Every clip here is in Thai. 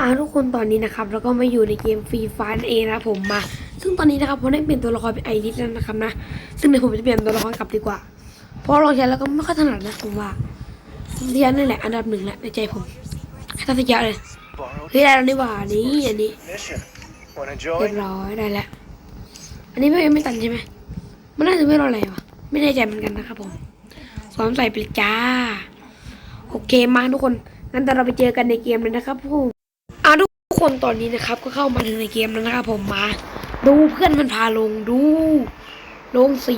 อาทุกคนตอนนี้นะครับแล้วก็มาอยู่ในเกมฟรีฟร์เองนะผมมา ซึ่งตอนนี้นะครับผมได้เปลี่ยนตัวละครเป็นไอริสแล้วนะครับนะซึ่งเดี๋ยวผมจะเปลี่ยนตัวละครกลับดีกว่า เพราะลองใช้แล้วก็ไม่ค่อยถนัดนะผมว่าเทียนนี่แหละอันดับหนึ่งแหละในใจผมให้ทัศยะเลย Borrowed เฮ้ยได้แล้วนี่หว่านี่อันนี้เรียบร้อยได้แล้วอันนี้ไม่ไม่ตันใช่ไหมมันน่าจะไม่รออะไรวะไม่แน่ใจเหมือนกันนะครับผมสวมใส่ไปจ้าโอเคมาทุกคนงั้นเดี๋ยวเราไปเจอกันในเกมเลยนะครับผม คนตอนนี้นะครับ ก็เข้ามาถึงในเกมแล้วนะครับผมมา ดูเพื่อนมันพาลงดู ลงสี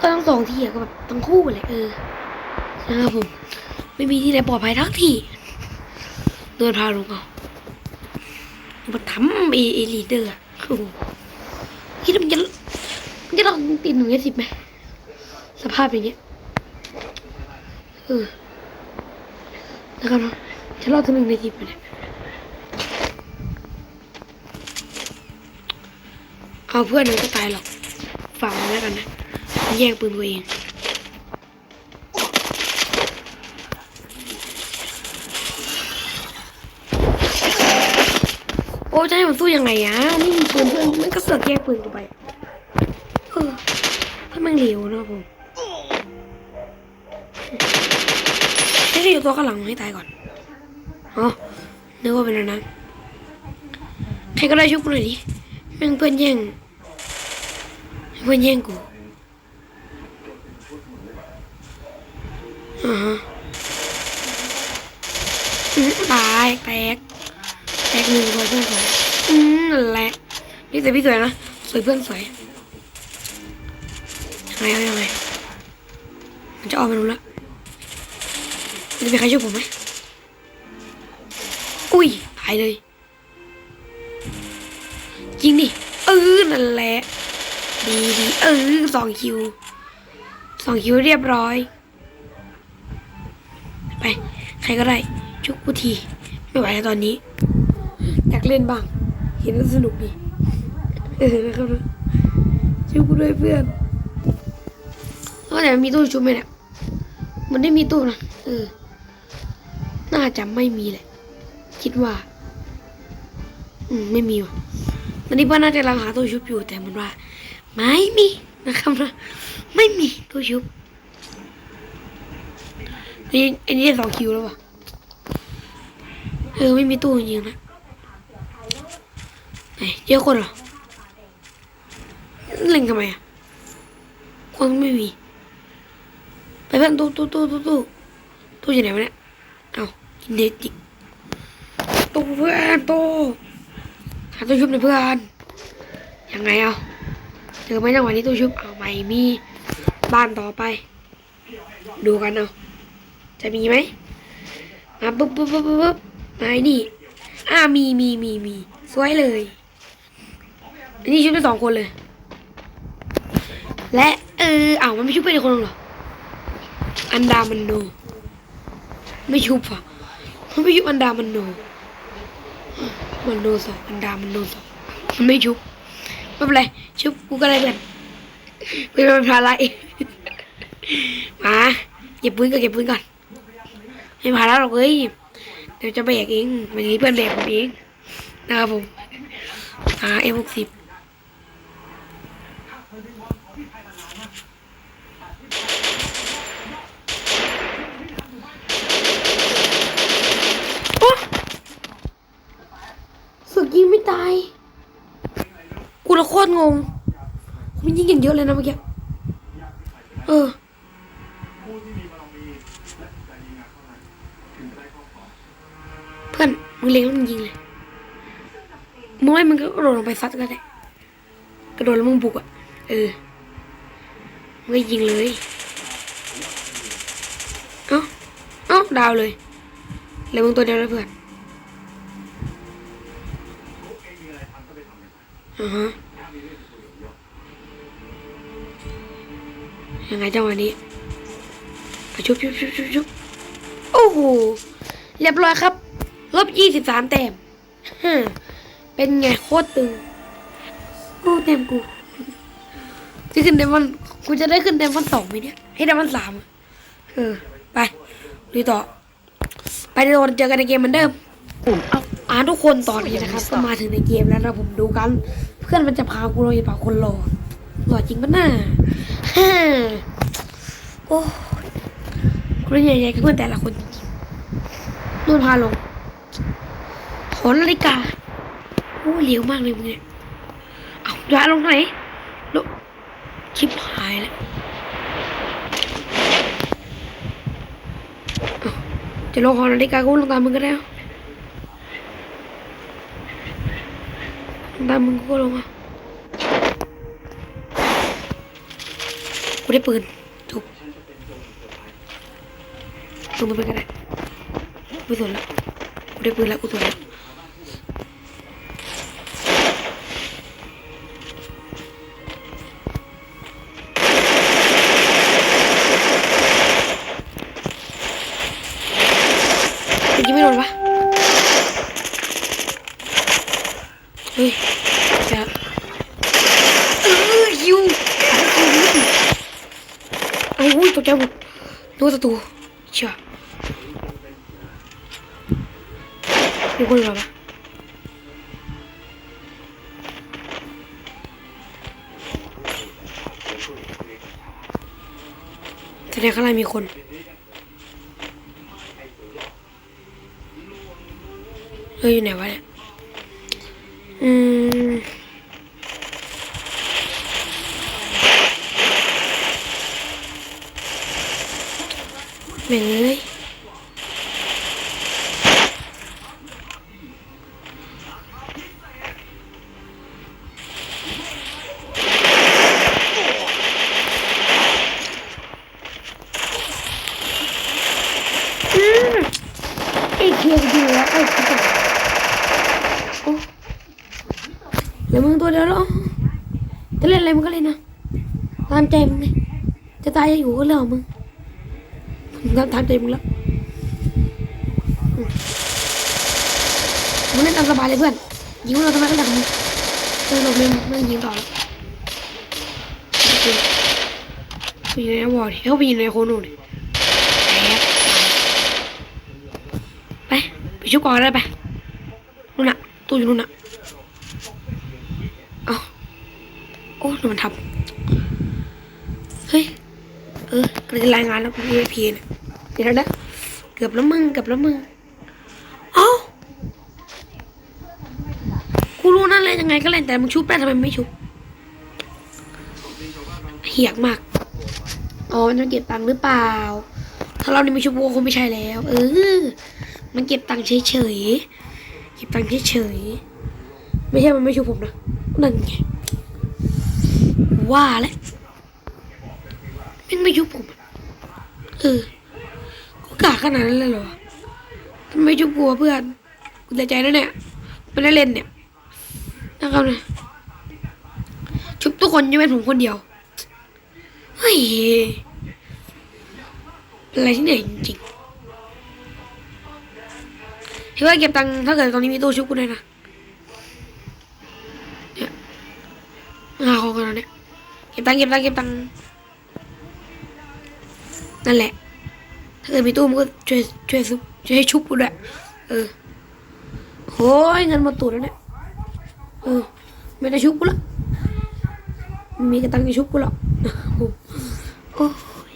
ก็ทั้งสองที่อะก็แบบทั้งคู่เลยเออนะครับผมไม่มีที่ไหนปลอดภัยทั้งที่เดินพาลงเอามาทำเอเอลีเดอร์อะโอ้คิดว่ามันจะมันจะลองติดหนึ่งในสิบไหมสภาพอย่างเงี้ยเออนะครับเนาะจะรอดถึงหนึ่งในสิบไหม เอาเพื่อนมันก็ตายหรอกฝากมันแล้วกันนะแย่งปืนตัวเองโอ้จะให้ผมสู้ยังไงอะนี่มีปืนเพื่อนมันก็เสือกแย่งปืนกูไปเออถ้ามันเหลวนะผมให้ที่อยู่ตัวข้างหลังให้ตายก่อนอ๋อนึกว่าเป็นอันนั้นใครก็ได้ช่วยกูหน่อยดิแม่งเพื่อนแย่ง เพื่อนแย่งกูอ่าฮะตายแตกแตกหนึ่งตัวเพื่อนสวยอืมแหละนี่แต่พี่สวยนะสวยเพื่อนสวยยังไงยังไงมันจะออกมาดูละมันจะมีใครช่วยผมไหมอุ้ยตายเลยจริงดิเออนั่นแหละ ดีดีเออสองคิวสองคิวเรียบร้อย ไป ใครก็ได้ชุกกูที ไม่ไหวแล้วตอนนี้ อยากเล่นบ้าง เห็นแล้วสนุกดีเออนะครับนะช่วยกูด้วยเพื่อนว่าแต่มีตู้ชุบไหมเนี่ยมันได้มีตู้นะเออ น่าจะไม่มีแหละ คิดว่า อืม ไม่มีว่ะตอนนี้ป้าน่าจะกำลังหาตู้ชุบอยู่แต่มันว่า ไม่มีนะครับนะไม่มีตู้ชุบนี่อันนี้สองคิวแล้วว่ะเออไม่มีตู้จริงนะไหนเจอะคนเหรอเล่นทำไมอะคนไม่มี ไปเพื่อนตู้ตู้ตู้ตู้ตู้ตู้อยู่ไหนวะเนี่ยเอากินเด็ดจิตู้เพื่อนตู้หาตู้ชุบในเพื่อนยังไงเอา เจอไหมจังหวะนี้ตู้ชุบเอาไม่มีบ้านต่อไป ดูกันเอาจะมีไหมมาปุ๊บปุ๊บปุ๊บปุ๊บมาไอ้นี่อ่ามีมีมีมีสวยเลยอันนี้ชุบไปสองคนเลย และเอออ้าวมันไม่ชุบไปอีกคนหรออันดามันโนไม่ชุบอะมันไม่ชุบอันดามันโนมันโนสองอันดามันโนสองมันไม่ชุบ ไม่เป็นไรชุบกูก็ได้เพื่อนกูจะเป็นภาระเองมาเก็บปืนก็เก็บปืนก่อนไม่ภาระหรอกเอ้ยเดี๋ยวจะแบกเองวันนี้เพื่อนแบกผมเองนะครับผมอ่าเอฟหกสิบสึกยิงไม่ตาย กูละโคตรงง มันยิงอย่างเยอะเลยนะเมื่อกี้ เออ เพื่อน มึงเล็งแล้วมึงยิงเลยมึงไม่มึงก็กระโดดลงไปซัดก็ได้ กระโดดแล้วมึงบุกอะ เออ มึงก็ยิงเลย เอ้า เอ้า ดาวเลยเหลือมึงตัวเดียวแล้วเพื่อน อ่าฮะยังไงจังหวะนี้อะชุบชุบชุบชุบชุบโอ้โห เรียบร้อยครับ ลบยี่สิบสามแต้มฮึมเป็นไงโคตรตึงโอ้เต็มกูจะขึ้นเดมอนกูจะได้ขึ้นเดมอนสองไหมเนี่ย ให้เดมอนสามอะเออ ไปดูต่อ ไปเดี๋ยวเราเจอกันในเกมเหมือนเดิมผมเอาอ่าทุกคนตอนนี้นะครับ ก็มาถึงในเกมแล้วนะผมดูกันเพื่อนมันจะพากูลงอย่าป่าคนหล่อหล่อจริงปะหน่าฮ่าโอ้คนใหญ่ๆกับเพื่อนแต่ละคนจริงๆนู่นพาลงหอนาฬิกาโอ้เหลียวมากเลยมึงเนี่ยเอาย้ายลงไหนลงชิบหายแล้วจะลงหอนาฬิกากูลงตามมึงก็ได้เอาลง ตามมึงกูก็ลงอะกูได้ปืนจบลงมาเป็นก็ได้กูสนแล้วกูได้ปืนแล้วกูสนแล้วเมื่อกี้ไม่โดนปะเฮ้ยจะเออยิวโอ้ย ตกใจหมดดูศัตรูเชื่อมีคนเหรอปะแสดงข้างในมีคนเฮ้ยอยู่ไหนวะเนี่ย อืมงเลยอืมไอ้เคียวดีแล้วไอ้ที่ต โอ้เดี๋ยวมึงตัวเดียวแล้วจะเล่นอะไรมึงก็เล่นนะ ตามใจมึงเลยจะตายจะอยู่ก็เรื่องของมึงมึงตามตามใจมึงแล้วมึงเล่นตามสบายเลยเพื่อนยิงเราทำไมก็ได้ของมึงเออหลบเลยมึงยิงต่อแล้วคไปอยู่ในวอร์ดเขาไปอยู่ในโคโน่ดิไปไปชุบก่อนได้ไปนู่นน่ะตู้อยู่นู่นน่ะเอาโอ้ดูมันทำ เฮ้ย เออกำลังจะรายงานแล้วคุณพีพีเนี่ยเดี๋ยวนะเกือบแล้วมึงเกือบแล้วมึง เอ้ากูรู้นั่นเลยยังไงก็เล่นแต่มึงชุบได้ทำไมไม่ชุบเหี้ยมาก อ๋อ มันจะเก็บตังค์หรือเปล่า ถ้าเรานี่ไม่ชุบกูก็คงไม่ใช่แล้ว เออ มันเก็บตังค์เฉยๆ เก็บตังค์เฉยๆ ไม่ใช่มันไม่ชุบผมนะ นั่นไง ว่าแล้ว มันไม่ชุบผม เออ กูกลาขนาดนั้นเลยเหรอทำไมชุบกูวเพื่อน กูเสียใจแล้วเนี่ยไม่ได้เล่นเนี่ย นะครับเนี่ยชุบทุกคนยกเว้นผมคนเดียว เฮ้ยเป็นอะไรที่เหนจริงๆเฮ้ยเก็บตังค์ถ้าเกิดตอนนี้มีตู้ชุบกูด้วยนะเนี่ยหาของกันแล้วเนี่ย เก็บตังค์เก็บตังค์เก็บตังค์ นั่นแหละ ถ้าเกิดมีตู้มันก็ช่วยช่วยซุปช่วยให้ชุบกูด้วยเออโอ้ยเงินมดตูดแล้วเนี่ยเออไม่ได้ชุบกูละมีกระตังจะชุบกูหรอกโอ้ย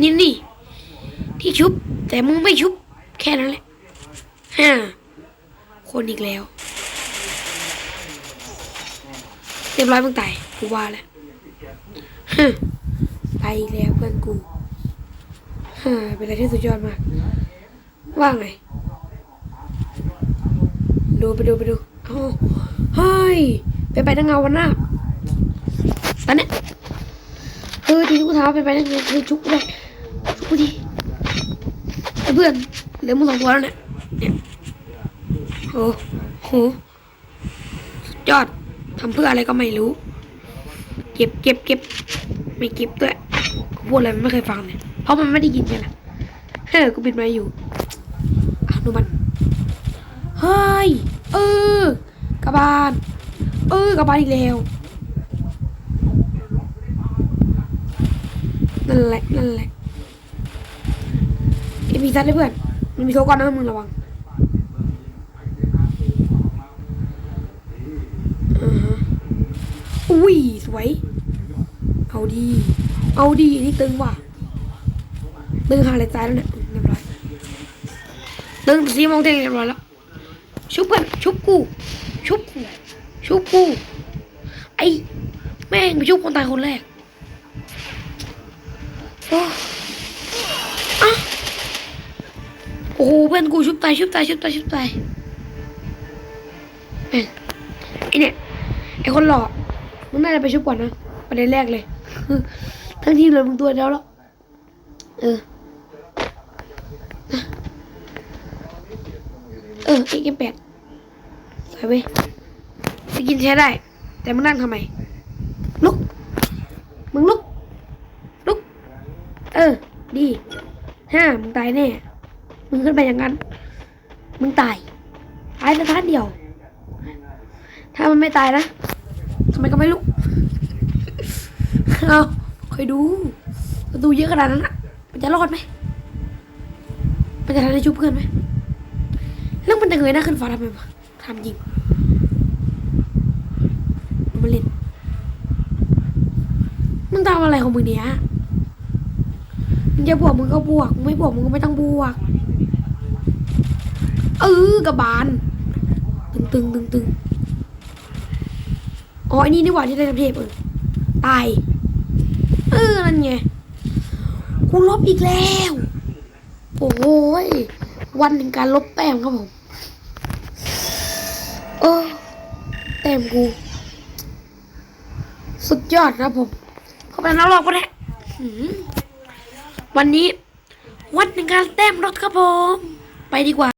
นี่นี่ที่ชุบ แต่มึงไม่ชุบ แค่นั้นแหละฮ่าคนอีกแล้วเรียบร้อยมึงตายกูว่าแล้วฮึไปอีกแล้วเพื่อนกู ฮ่าเป็นอะไรที่สุดยอดมาก ว่าไง ดูไปดูไปดูเอ้เฮ้ย ไปไปทั้งเงาวันหน้าตอนเนี้ยเออทีนี้กูถามว่าไปไปทั้งเงาคือชุกูได้ชุกดิไอ้เพื่อนเหลือมึงสองตัวแล้วเนี่ยเนี่ยโอ้โหสุดยอดทำเพื่ออะไรก็ไม่รู้ เก็บเก็บเก็บไม่เก็บด้วยพูดอะไรไม่เคยฟังเนี่ย เพราะมันไม่ได้ยินไงล่ะเฮ้ยกูบินมาอยู่ดูมันเฮ้ยเออกระบาลเออกระบาลอีกแล้วนั่นแหละนั่นแหละเอ็มีซัดเลยเพื่อนมันมีโคก้อนนะมึงระวังอุ้ยสวย เอาดี เอาดีนี่ตึงว่ะ ตึงหาอะไรตายแล้วเนี่ยเรียบร้อยตึงสีมองเทงเรียบร้อยแล้วชุบเพื่อนชุบกู ชุบกูชุบกูไอ้แม่งไปชุบคนตายคนแรกโอ้อะโอ้โหเพื่อนกูชุบตายชุบตายชุบตายชุบตายแม่งไอเนี่ยไอคนหล่อมึงน่าจะไปชุบก่อนนะประเด็นแรกเลยทั้งทีมเลยมึงตัวเดียวแล้วเออ อออเกมแปดสวยเว้ยสกินใช้ได้ แต่มึงนั่งทำไม ลุก มึงลุก ลุก เออ ดีห้ามึงตายแน่ มึงขึ้นไปอย่างนั้น มึงตาย ตายสถานเดียว ถ้ามันไม่ตายนะทำไมก็ไม่รู้เอาคอยดู ประตูเยอะขนาดนั้นอะมันจะรอดไหมมันจะทันได้ชุบเพื่อนไหม แล้วมันจะเงยหน้าขึ้นฟ้าทำไมวะทำยิงมันมาเล่นมึงทำอะไรของมึงเนี่ยมึงจะบวกมึงก็บวกมึงไม่บวกมึงก็ไม่ต้องบวก เออกระบาลตึงตึงตึงตึงอ๋อไอันนี้นี่หว่าที่ได้ทำเทพเออตาย เออ นั่นไง กูลบอีกแล้ว โอ้ย วันแห่งการลบแต้มครับผมเออ แต้มกู สุดยอดครับผม เข้าไปนักรอบก็ได้หืมวันนี้ วันแห่งการแต้มรถครับผม ไปดีกว่า